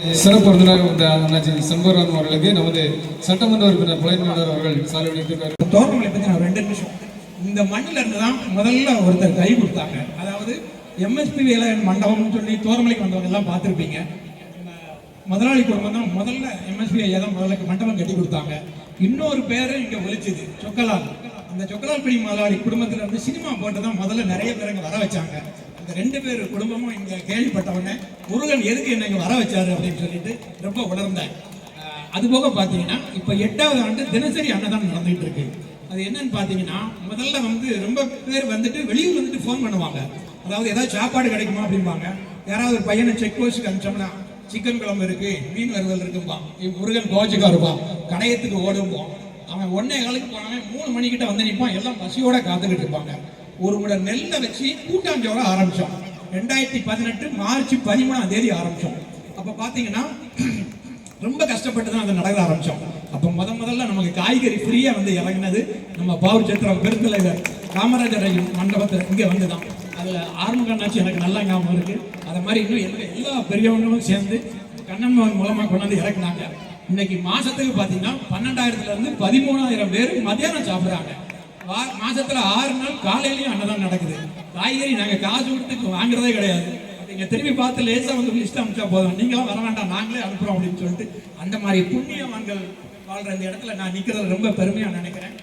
சிறப்பு விருந்தினர் வந்த அண்ணாச்சி சண்முகராமன் அவர்களுக்கு நமது சட்டமன்ற உறுப்பினர் புலைமையாளர் அவர்கள் சாலை அளித்திருக்காரு தோட்டங்களை பற்றி நான் ரெண்டு நிமிஷம். இந்த மண்ணில் இருந்து தான் முதல்ல ஒருத்தர் கை கொடுத்தாங்க. அதாவது எம்எஸ்பி வேலையன் மண்டபம்னு சொல்லி தோரமலைக்கு வந்தவங்க எல்லாம் பார்த்துருப்பீங்க. முதலாளி குடும்பம் தான் முதல்ல எம்எஸ்பி ஐயா தான் முதல்ல மண்டபம் கட்டி கொடுத்தாங்க. இன்னொரு பேர் இங்கே ஒழிச்சுது சொக்கலால். அந்த சொக்கலால் பிடி முதலாளி குடும்பத்தில் இருந்து சினிமா போட்டு தான் முதல்ல நிறைய பேர் இங்கே வர வச்சாங்க. அந்த ரெண்டு பேர் குடும்பமும் இங்கே கேள்விப்பட்டவொடனே முருகன் எதுக்கு என்னை இங்கே வர வச்சாரு அப்படின்னு சொல்லிட்டு ரொம்ப உணர்ந்தேன். அதுபோக அது போக பார்த்தீங்கன்னா இப்போ எட்டாவது ஆண்டு தினசரி அன்னதானம் நடந்துகிட்டு இருக்கு அது என்னன்னு பார்த்தீங்கன்னா முதல்ல வந்து ரொம்ப பேர் வந்துட்டு வெளியூர் வந்துட்டு ஃபோன் பண்ணுவாங்க. அதாவது ஏதாவது சாப்பாடு கிடைக்குமா அப்படிம்பாங்க. யாராவது ஒரு பையனை செக் போஸ்ட்டுக்கு அனுப்பிச்சோம்னா சிக்கன் குழம்பு இருக்கு மீன் வறுவல் இருக்கும்பா முருகன் கோச்சுக்கா இருப்பான். கடையத்துக்கு ஓடும்போம் அவன் ஒன்னே காலுக்கு போனவன் மூணு மணிக்கிட்ட வந்து நிற்பான் எல்லாம் பசியோட காத்துக்கிட்டு இருப்பாங்க. ஒரு முறை நெல்லை வச்சு கூட்டாஞ்சோட ஆரம்பிச்சோம். ரெண்டாயிரத்தி பதினெட்டு மார்ச் பதிமூணாம் தேதி ஆரம்பிச்சோம். அப்போ பார்த்தீங்கன்னா ரொம்ப கஷ்டப்பட்டு தான் அதை நடக்க ஆரம்பித்தோம் அப்போ முத முதல்ல நமக்கு காய்கறி ஃப்ரீயாக வந்து இறங்கினது நம்ம பாவூர் சத்திரம் பெருந்தலைவர் காமராஜர் ஐயர் மண்டபத்தில் இங்கே வந்து தான் அதில் ஆரம்பகண்ணாச்சி எனக்கு நல்லா ஞாபகம் இருக்குது அதை மாதிரி இன்னும் எல்லா எல்லா பெரியவங்களும் சேர்ந்து கண்ணன் மகன் மூலமாக கொண்டு வந்து இறக்குனாங்க. இன்னைக்கு மாதத்துக்கு பார்த்தீங்கன்னா பன்னெண்டாயிரத்துலேருந்து பதிமூணாயிரம் பேர் மத்தியானம் சாப்பிட்றாங்க. மாசத்துல ஆறு நாள் காலையிலயும் அன்னதானம் நடக்குது. காய்கறி நாங்க காசு கொடுத்து வாங்குறதே கிடையாது. நீங்க திரும்பி பார்த்து லேசா வந்து லிஸ்ட் அனுப்பிச்சா போதும். நீங்களும் வர வேண்டாம் நாங்களே அனுப்புறோம் அப்படின்னு சொல்லிட்டு அந்த மாதிரி புண்ணியவான்கள் வாழ்ற இந்த இடத்துல நான் நிற்கிறது ரொம்ப பெருமையா நினைக்கிறேன்.